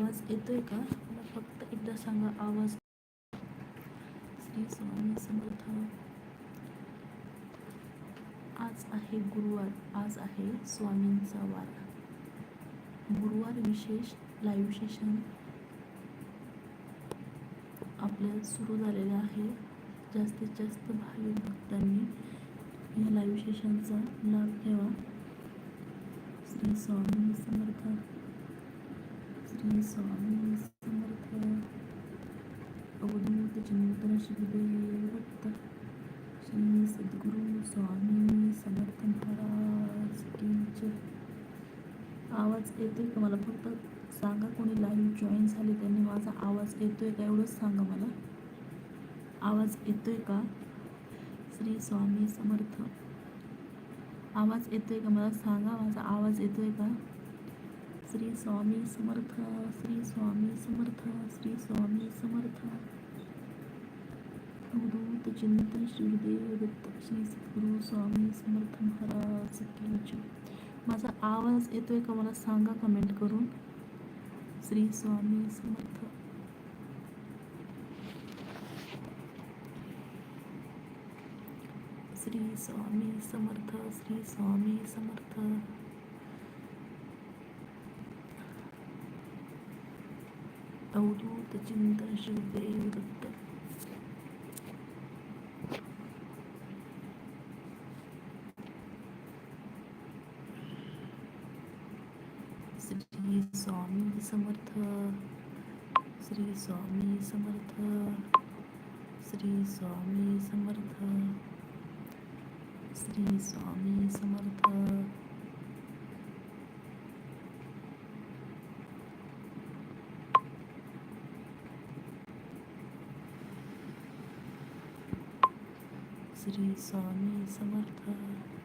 आवाज येतोय का? मला फक्त एकदा सांगा आवाज. श्री स्वामी समर्थ. आज आहे गुरुवार आज आहे स्वामींचा वार. गुरुवार विशेष लाईव्ह सेशन आपल्या सुरू झालेलं आहे. जास्तीत जास्त भाविक भक्तांनी या लाईव्ह सेशनचा लाभ घ्यावा. श्री स्वामी समर्थ. श्री स्वामी समर्थ अवधूत चिंतन श्री श्री सद्गुरू स्वामी समर्थ महाराज की आवाज येतोय का मला? फक्त सांगा कोणी लाईव्ह जॉईन झाले त्यांनी. माझा आवाज येतोय का? एवढंच सांगा मला. आवाज येतोय का? श्री स्वामी समर्थ. आवाज येतोय का? मला सांगा माझा आवाज येतोय का? श्री स्वामी समर्थ श्री स्वामी समर्थ श्री स्वामी समर्थ. अवधूत चिंतन श्रीदेव दत्त श्री सद्गुरु स्वामी समर्थ महाराज माझा आवाज येतोय का मला सांगा कमेंट करून. श्री स्वामी समर्थ. श्री स्वामी समर्थ श्री स्वामी समर्थ. अवधूत चिंतन श्री देवदत्त श्री स्वामी समर्थ श्री स्वामी समर्थ श्री स्वामी समर्थ श्री स्वामी समर्थ श्री स्वामी समर्थ